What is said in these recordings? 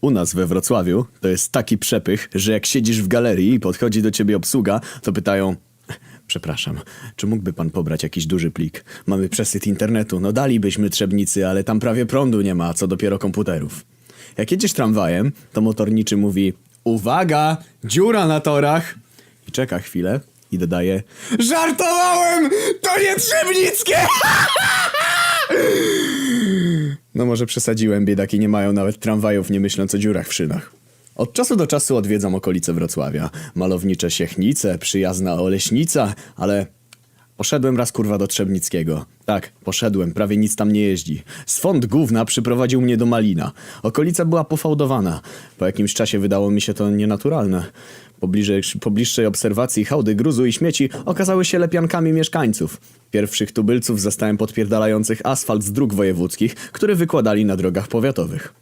U nas we Wrocławiu to jest taki przepych, że jak siedzisz w galerii i podchodzi do ciebie obsługa, to pytają... Przepraszam, czy mógłby pan pobrać jakiś duży plik? Mamy przesyt internetu, no dalibyśmy trzebnicy, ale tam prawie prądu nie ma, co dopiero komputerów. Jak jedziesz tramwajem, to motorniczy mówi Uwaga, dziura na torach! I czeka chwilę i dodaje Żartowałem! To nie Trzebnickie! No może przesadziłem, biedaki nie mają nawet tramwajów, nie myśląc o dziurach w szynach. Od czasu do czasu odwiedzam okolice Wrocławia. Malownicze Siechnice, przyjazna Oleśnica, ale... Poszedłem raz kurwa do Trzebnickiego. Tak, poszedłem, prawie nic tam nie jeździ. Swąd gówna przyprowadził mnie do Malina. Okolica była pofałdowana. Po jakimś czasie wydało mi się to nienaturalne. Po, bliższej obserwacji hałdy gruzu i śmieci okazały się lepiankami mieszkańców. Pierwszych tubylców zastałem podpierdalających asfalt z dróg wojewódzkich, które wykładali na drogach powiatowych.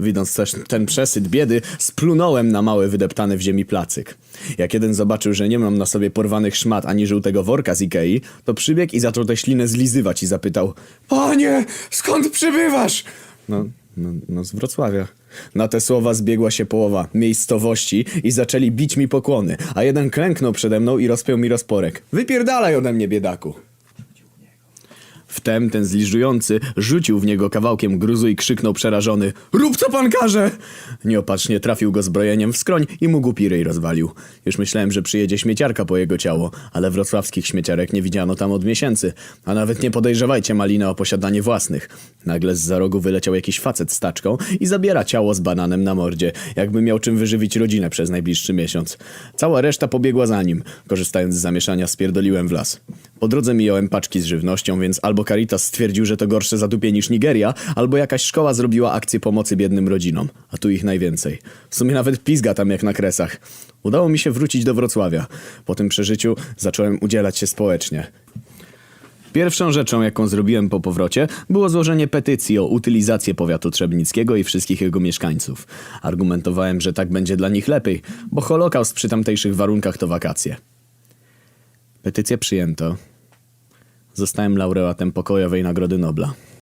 Widząc też ten przesyt biedy, splunąłem na mały wydeptany w ziemi placyk. Jak jeden zobaczył, że nie mam na sobie porwanych szmat ani żółtego worka z Ikei, to przybiegł i zaczął tę ślinę zlizywać i zapytał Panie, skąd przybywasz? No, no, no z Wrocławia. Na te słowa zbiegła się połowa miejscowości i zaczęli bić mi pokłony, a jeden klęknął przede mną i rozpiął mi rozporek. Wypierdalaj ode mnie, biedaku! Wtem ten zliżujący rzucił w niego kawałkiem gruzu i krzyknął przerażony Rób co pan każe! Nieopatrznie trafił go zbrojeniem w skroń i mu głupi ryj rozwalił. Już myślałem, że przyjedzie śmieciarka po jego ciało, ale wrocławskich śmieciarek nie widziano tam od miesięcy. A nawet nie podejrzewajcie Malina o posiadanie własnych. Nagle z za rogu wyleciał jakiś facet z taczką i zabiera ciało z bananem na mordzie, jakby miał czym wyżywić rodzinę przez najbliższy miesiąc. Cała reszta pobiegła za nim. Korzystając z zamieszania spierdoliłem w las. Po drodze mijałem paczki z żywnością, więc albo Caritas stwierdził, że to gorsze zadupie niż Nigeria, albo jakaś szkoła zrobiła akcję pomocy biednym rodzinom. A tu ich najwięcej. W sumie nawet pizga tam jak na kresach. Udało mi się wrócić do Wrocławia. Po tym przeżyciu zacząłem udzielać się społecznie. Pierwszą rzeczą, jaką zrobiłem po powrocie, było złożenie petycji o utylizację powiatu trzebnickiego i wszystkich jego mieszkańców. Argumentowałem, że tak będzie dla nich lepiej, bo Holokaust przy tamtejszych warunkach to wakacje. Petycję przyjęto. Zostałem laureatem pokojowej Nagrody Nobla.